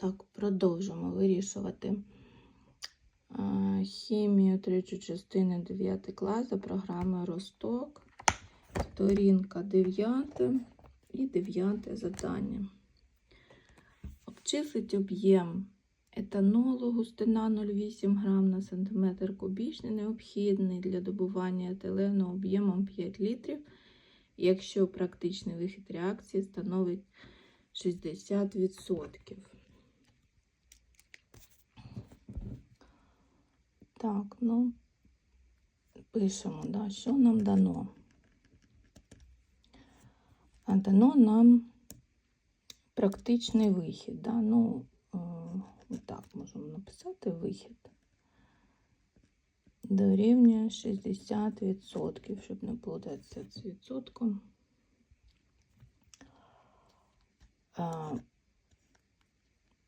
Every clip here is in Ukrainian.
Так, продовжимо вирішувати хімію третю частину 9 клас за Росток. Сторінка 9 і 9 завдання. Обчислить об'єм етанолу густина 0,8 грам на сантиметр кубічний, необхідний для добування етилену об'ємом 5 літрів, якщо практичний вихід реакції становить 60%. Так, ну, пишемо, да, що нам дано. А дано нам практичний вихід. Да? Ну, е, так можемо написати вихід. Дорівнює 60%, щоб не плутатися з відсотком. Е,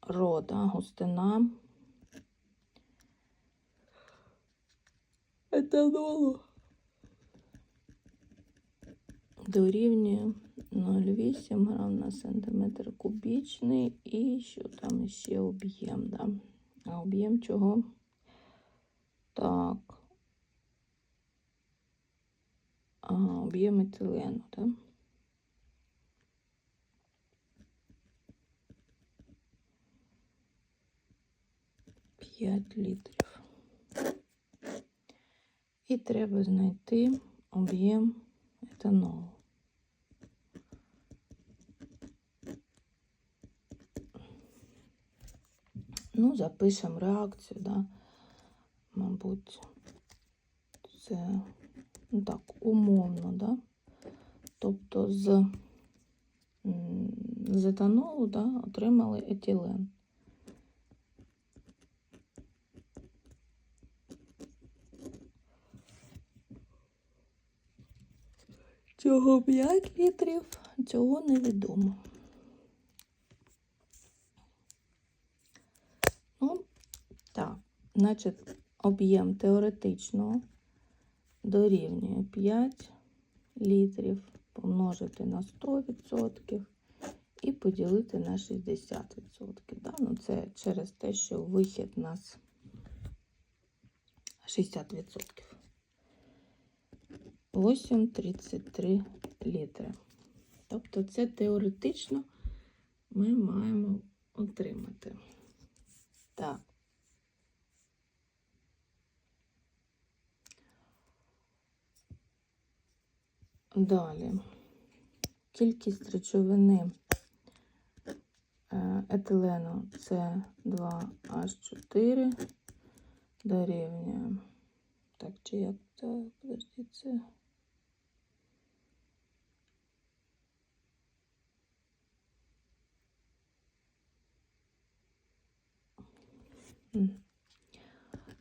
рода, густина. Етанолу дорівнює 0,8 грам на сантиметр кубічний і що там ще об'єм, да? А об'єм чого? Так. Ага, об'єм етилену, так? Да? П'ять літрів. І треба знайти об'єм етанолу. Ну, запишемо реакцію, да. Мабуть, це ну, так, умовно, да? Тобто з, з етанолу да, отримали етилен. Цього 5 літрів, цього невідомо. Ну, так, значить, об'єм теоретично дорівнює 5 літрів помножити на 100% і поділити на 60%. Да? Ну, це через те, що вихід у нас 60%. 8,33 літри. Тобто це теоретично ми маємо отримати. Так. Далі. Кількість речовини е, етилену це 2H4 дорівнює. Так, чи як так, подожди, це.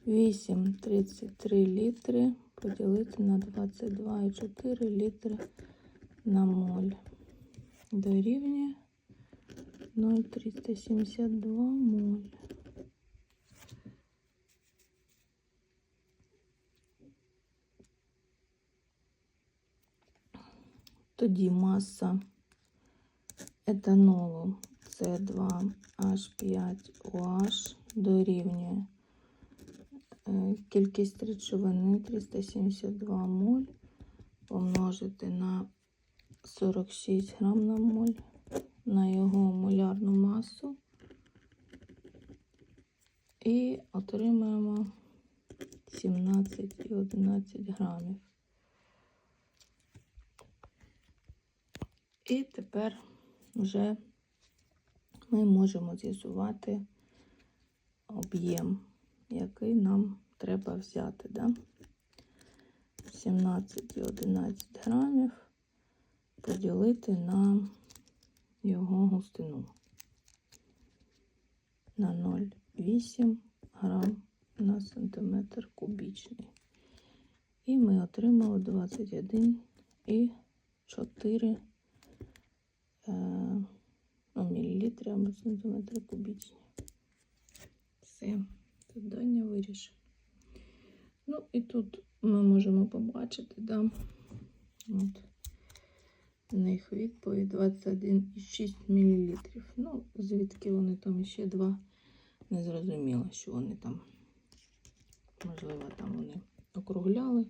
Вісім тридцять три літри поділити на 22,4 літри на моль. Дорівнює 0,372 моль. Тоді маса етанолу С2H5OH дорівнює е, кількість речовини 372 моль помножити на 46 грам на моль на його молярну масу і отримаємо 17,11 грамів. І тепер вже ми можемо з'ясувати об'єм, який нам треба взяти. Да? 17,11 грамів поділити на його густину на 0,8 грам на сантиметр кубічний. І ми отримали 21,4 ну, мілілітри або сантиметри кубічні. Все, завдання вирішено. Ну, і тут ми можемо побачити, да, от, В них відповідь 21,6 мл. Ну, звідки вони там ще два. Не зрозуміло, що вони там. Можливо, там вони округляли.